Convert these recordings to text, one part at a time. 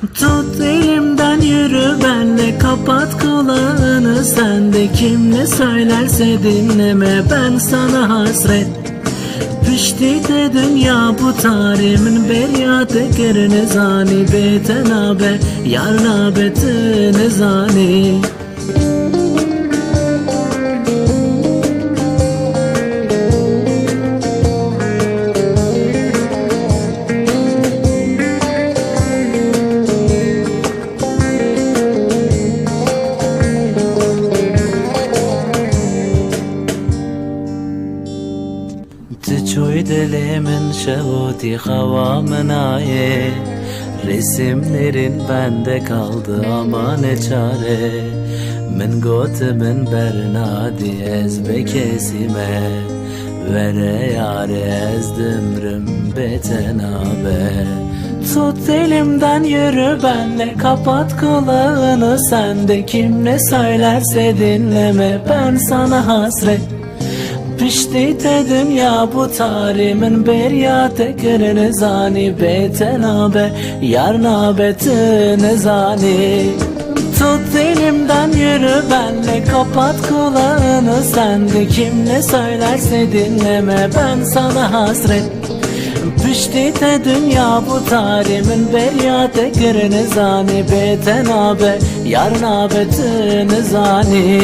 Tut elimden yürü benle kapat kulağını. Sen de kim ne söylerse dinleme ben sana hasret. Pişti de dünya bu tarimin beryatı kerine zani Beten abe yar nabetine dilimin şehudi havamın aye Resimlerin bende kaldı ama ne çare. Min gotimin bernadi ez bekesime Vere yare ez dümrüm beten abe Tut elimden yürü benle kapat kulağını Sen de kim ne söylerse dinleme ben sana hasret Pişti de dünya bu tarimin beryate kerene zani beten abe yar nabetine zani Tut elimden yürü benle kapat kulağını Sen de kim ne söylerse dinleme ben sana hasret. Pişti de dünya bu tarimin beryate kerene zani beten abe yar nabetine zani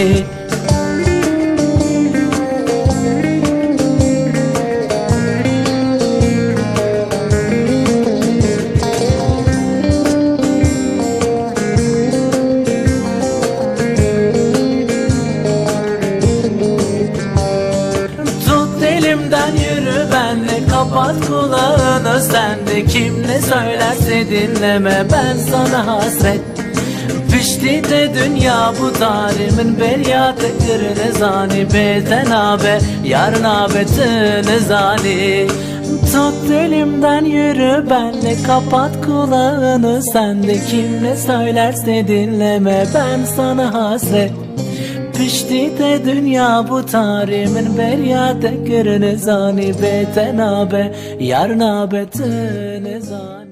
kapat kulağını Sen de kim ne söylerse dinleme ben sana hasret. Pişti de dünya bu tarimin beryatı kırını zani Beten abe yar nabetine zani. Tut elimden yürü benle kapat kulağını Sen de kim ne söylerse dinleme ben sana hasret Pişti de dünya bu tarimin beryate kırını zani beten abe yar nabetine zani